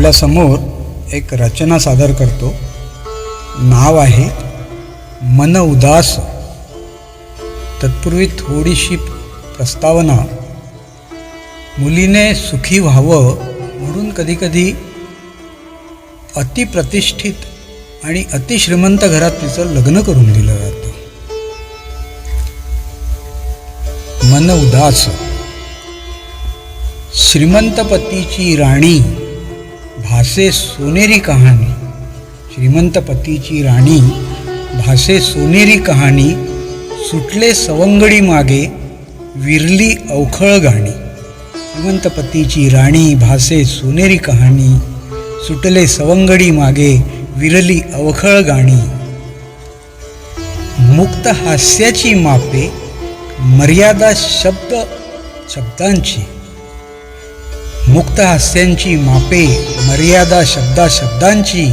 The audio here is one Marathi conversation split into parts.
आपल्यासमोर एक रचना सादर करतो. नाव आहे मन उदास. तत्पूर्वी थोडीशी प्रस्तावना. मुलीने सुखी व्हावं म्हणून कधीकधी अतिप्रतिष्ठित आणि अतिश्रीमंत घरात तिचं लग्न करून दिलं जातं. मन उदास. श्रीमंत पतीची राणी भासे सोनेरी कहाणी. श्रीमंत पतीची राणी भासे सोनेरी कहाणी सुटले सवंगडी मागे विरली अवखळ गाणी. श्रीमंत पतीची राणी भासे सोनेरी कहाणी सुटले सवंगडी मागे विरली अवखळ गाणी. मुक्त हास्याची मापे मर्यादा शब्द शब्दांची. मुक्त हास्यांची मापे मर्यादा शब्दा शब्दांची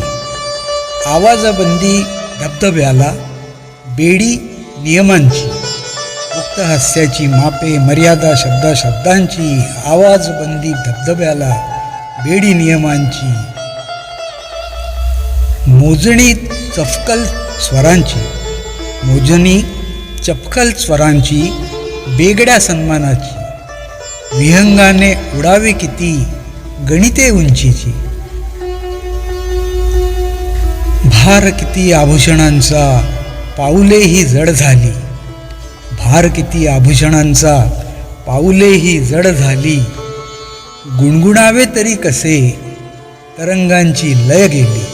आवाजबंदी धबधब्याला बेडी नियमांची मुक्त हास्याची मापे मर्यादा शब्दा शब्दांची आवाजबंदी धबधब्याला बेडी नियमांची मोजणी चपकल स्वरांची मोजणी चपकल स्वरांची बेगड्या सन्मानाची विहंगाने उडावे किती? गणिते उंचीची. भार किती आभूषणांचा पाऊलेही जड झाली. भार किती आभूषणांचा पाऊलेही जड झाली. गुणगुणावे तरी कसे? तरंगांची लय गेली.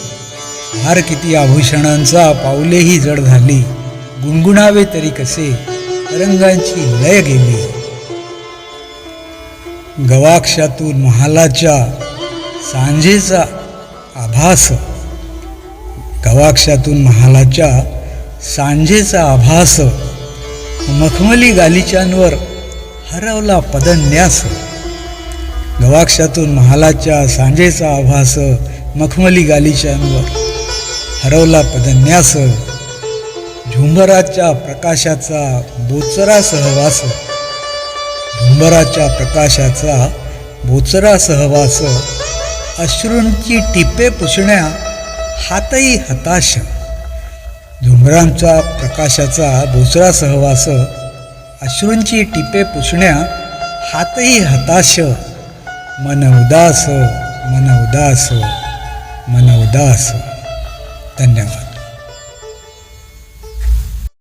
भार किती आभूषणांचा पाऊलेही जड झाली. गुणगुणावे तरी कसे? तरंगांची लय गेली. गवाक्षातून महालाच्या सांजेचा आभास. गवाक्षातून महालाच्या सांजेचा आभास. मखमली गालिचांवर हरवला पदन्यास. गवाक्षातून महालाच्या सांजेचा आभास मखमली गालिचांवर हरवला पदन्यास. झुंबराच्या प्रकाशाचा बोचरा सहवास. झुंबराच्या प्रकाशाचा बोचरा सहवास अश्रूंची टिपे पुसण्या हातही हताश. झुंबरांचा प्रकाशाचा बोचरा सहवास अश्रूंची टिपे पुसण्या हातही हताश. मन उदास मन उदास मन उदास. धन्यवाद.